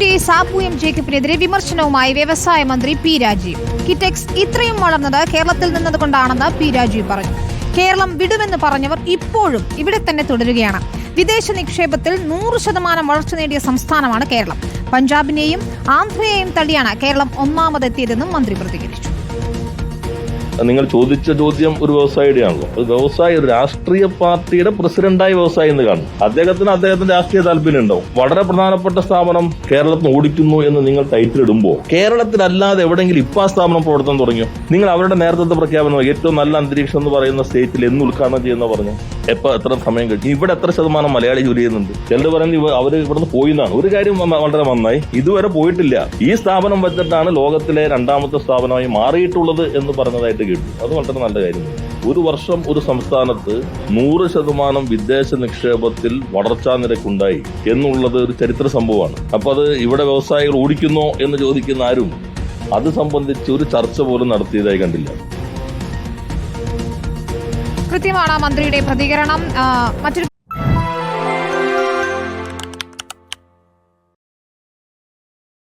D Sabu M ജേക്കബിനെതിരെ വിമർശനവുമായി വ്യവസായ മന്ത്രി പി രാജീവ്. കിറ്റെക്സ് ഇത്രയും വളർന്നത് കേരളത്തിൽ നിന്നതുകൊണ്ടാണെന്ന് പി രാജീവ് പറഞ്ഞു. കേരളം വിടുമെന്ന് പറഞ്ഞവർ ഇപ്പോഴും ഇവിടെ തന്നെ തുടരുകയാണ്. വിദേശ നിക്ഷേപത്തിൽ നൂറ് ശതമാനം വളർച്ച നേടിയ സംസ്ഥാനമാണ് കേരളം. പഞ്ചാബിനെയും ആന്ധ്രയെയും തള്ളിയാണ് കേരളം ഒന്നാമതെത്തിയതെന്നും മന്ത്രി പ്രതികരിച്ചു. നിങ്ങൾ ചോദിച്ച ചോദ്യം ഒരു വ്യവസായിയുടെ ആണല്ലോ ഒരു വ്യവസായി ഒരു രാഷ്ട്രീയ പാർട്ടിയുടെ പ്രസിഡന്റായി വ്യവസായി എന്ന് കാണും. അദ്ദേഹത്തിന് അദ്ദേഹത്തിന്റെ രാഷ്ട്രീയ താല്പര്യം ഉണ്ടാവും. വളരെ പ്രധാനപ്പെട്ട സ്ഥാപനം കേരളത്തിൽ ഓടിക്കുന്നു എന്ന് നിങ്ങൾ ടൈറ്റിൽ ഇടുമ്പോൾ കേരളത്തിലല്ലാതെ എവിടെയെങ്കിലും ഇപ്പൊ ആ സ്ഥാപനം പ്രവർത്തനം തുടങ്ങിയോ? നിങ്ങൾ അവരുടെ നേരത്തെ പ്രഖ്യാപനം ഏറ്റവും നല്ല അന്തരീക്ഷം എന്ന് പറയുന്ന സ്റ്റേറ്റിൽ എന്ന് ഉദ്ഘാടനം ചെയ്യുന്ന പറഞ്ഞു? എപ്പോ എത്ര സമയം കഴിഞ്ഞു ഇവിടെ എത്ര ശതമാനം മലയാളി ജോലി ചെയ്യുന്നുണ്ട്? ചിലർ പറയുന്നത് അവർ ഇവിടുന്ന് പോയി എന്നാണ് ഒരു കാര്യം വളരെ നന്നായി. ഇതുവരെ പോയിട്ടില്ല. ഈ സ്ഥാപനം വെച്ചിട്ടാണ് ലോകത്തിലെ രണ്ടാമത്തെ സ്ഥാപനമായി മാറിയിട്ടുള്ളത് എന്ന് പറഞ്ഞതായിട്ട് കേട്ടു. അത് വളരെ നല്ല കാര്യം. ഒരു വർഷം ഒരു സംസ്ഥാനത്ത് നൂറ് ശതമാനം വിദേശ നിക്ഷേപത്തിൽ വളർച്ചാ നിരക്കുണ്ടായി എന്നുള്ളത് ഒരു ചരിത്ര സംഭവമാണ്. അപ്പൊ അത് ഇവിടെ വ്യവസായികൾ ഓടിക്കുന്നോ എന്ന് ചോദിക്കുന്ന ആരും അത് സംബന്ധിച്ച് ഒരു ചർച്ച പോലും നടത്തിയതായി കണ്ടില്ല. കൃത്യമാണ് മന്ത്രിയുടെ പ്രതികരണം. മറ്റൊരു